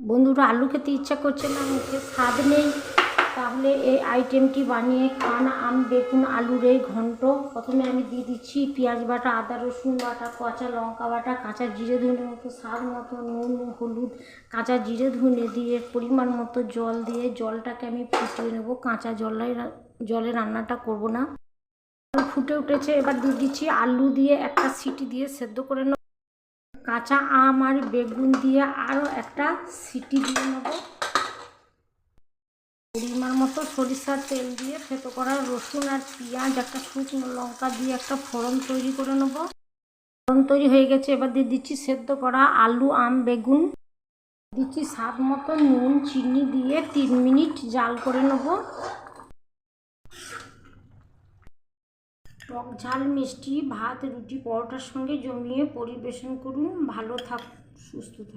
বন্ধুরা, আলু খেতে ইচ্ছা করছে না, মুখে স্বাদ নেই। তাহলে এই আইটেমটি বানিয়ে খান। আম, বেগুন আলুর এই ঘন্ট। প্রথমে আমি দিয়ে দিচ্ছি পেঁয়াজ বাটা, আদা রসুন বাটা, কাঁচা লঙ্কা বাটা, কাঁচা জিরে ধুনে মতো স্বাদ মতো, নুন, হলুদ, কাঁচা জিরে ধুনে দিয়ে পরিমাণ মতো জল দিয়ে জলটাকে আমি ফুটিয়ে নেব। কাঁচা জলে জলে রান্নাটা করব না। ফুটে উঠেছে, এবার দিয়ে দিচ্ছি আলু দিয়ে একটা সিটি দিয়ে সেদ্ধ করে নেব। কাঁচা আম আর বেগুন দিয়ে আরও একটা সিটি দিয়ে নেব। পরিমাণ মতো সরিষার তেল দিয়ে থেতো করা রসুন আর পেঁয়াজ, একটা শুকনো লঙ্কা দিয়ে একটা ফোড়ন তৈরি করে নেব। ফোড়ন তৈরি হয়ে গেছে, এবার দিয়ে দিচ্ছি সেদ্ধ করা আলু, আম, বেগুন। দিচ্ছি স্বাদ মতো নুন, চিনি দিয়ে তিন মিনিট জাল করে নেব। টক ঝাল মিষ্টি ভাত রুটি পরোটার সঙ্গে জমিয়ে পরিবেশন করুন। ভালো থাক সুস্থ থাকুন।